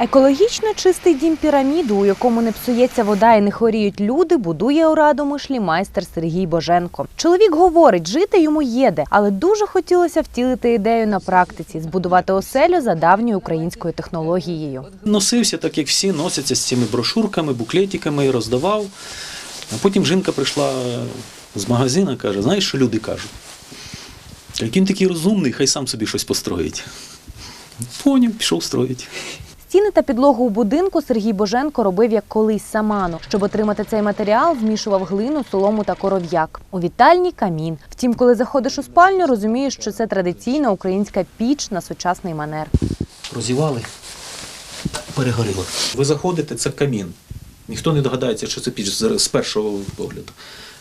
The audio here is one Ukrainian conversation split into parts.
Екологічно чистий дім піраміду, у якому не псується вода і не хворіють люди, будує у Радомишлі майстер Сергій Боженко. Чоловік говорить, жити йому є де, але дуже хотілося втілити ідею на практиці, збудувати оселю за давньою українською технологією. Носився так, як всі носяться з цими брошурками, буклетиками, роздавав. А потім жінка прийшла з магазину, каже: знаєш, що люди кажуть? Він такий розумний, хай сам собі щось построїть. Поняв, пішов строїть. Стіни та підлогу у будинку Сергій Боженко робив як колись саману. Щоб отримати цей матеріал, змішував глину, солому та коров'як. У вітальні камін. Втім, коли заходиш у спальню, розумієш, що це традиційна українська піч на сучасний манер. Розівали, перегоріло. Ви заходите, це камін. Ніхто не догадається, що це піч з першого погляду.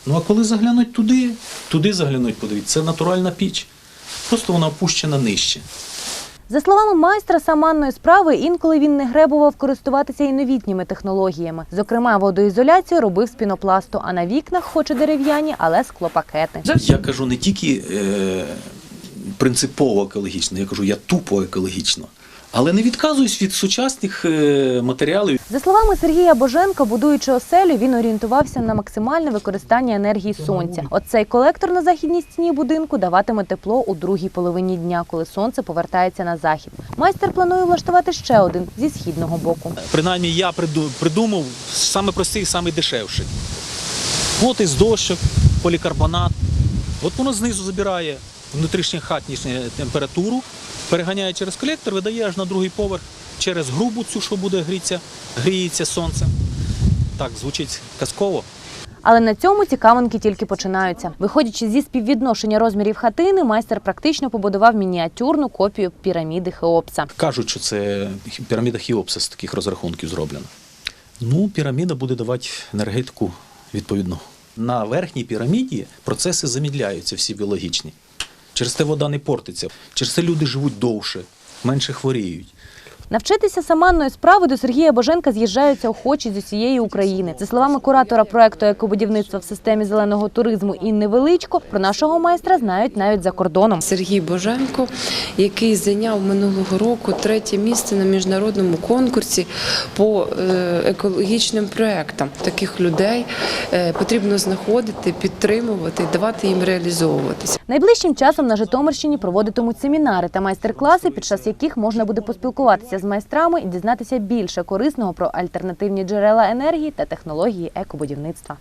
Ну а коли заглянуть туди, туди заглянуть, подивіться, це натуральна піч. Просто вона опущена нижче. За словами майстра саманної справи, інколи він не гребував користуватися і новітніми технологіями. Зокрема, водоізоляцію робив з пінопласту, а на вікнах, хоч і дерев'яні, але склопакети. Я кажу не тільки е, принципово екологічно, я кажу, я тупо екологічно. Але не відказуюсь від сучасних е, матеріалів. За словами Сергія Боженка, будуючи оселю, він орієнтувався на максимальне використання енергії сонця. Оцей колектор на західній стіні будинку даватиме тепло у другій половині дня, коли сонце повертається на захід. Майстер планує влаштувати ще один зі східного боку. Принаймні я приду- придумав саме простий, саме дешевший. От із дощок, полікарбонат. От воно знизу забирає внутрішньохатнішню температуру, переганяє через колектор, видає аж на другий поверх через грубу цю, що буде грітися, гріється сонцем. Так, звучить казково. Але на цьому цікавинки тільки починаються. Виходячи зі співвідношення розмірів хатини, майстер практично побудував мініатюрну копію піраміди Хеопса. Кажуть, що це піраміда Хіопса з таких розрахунків зроблена. Ну, піраміда буде давати енергетику відповідно. На верхній піраміді процеси замідляються всі біологічні. Через те вода не портиться, через це люди живуть довше, менше хворіють. Навчитися саманної справи до Сергія Боженка з'їжджаються охочі з усієї України. За словами куратора проекту екобудівництва в системі зеленого туризму Інни Величко, про нашого майстра знають навіть за кордоном. Сергій Боженко, який зайняв минулого року третє місце на міжнародному конкурсі по е, екологічним проектам. Таких людей е, потрібно знаходити, підтримувати давати їм реалізовуватися. Найближчим часом на Житомирщині проводитимуть семінари та майстер-класи, під час яких можна буде поспілкуватися з майстрами і дізнатися більше корисного про альтернативні джерела енергії та технології екобудівництва.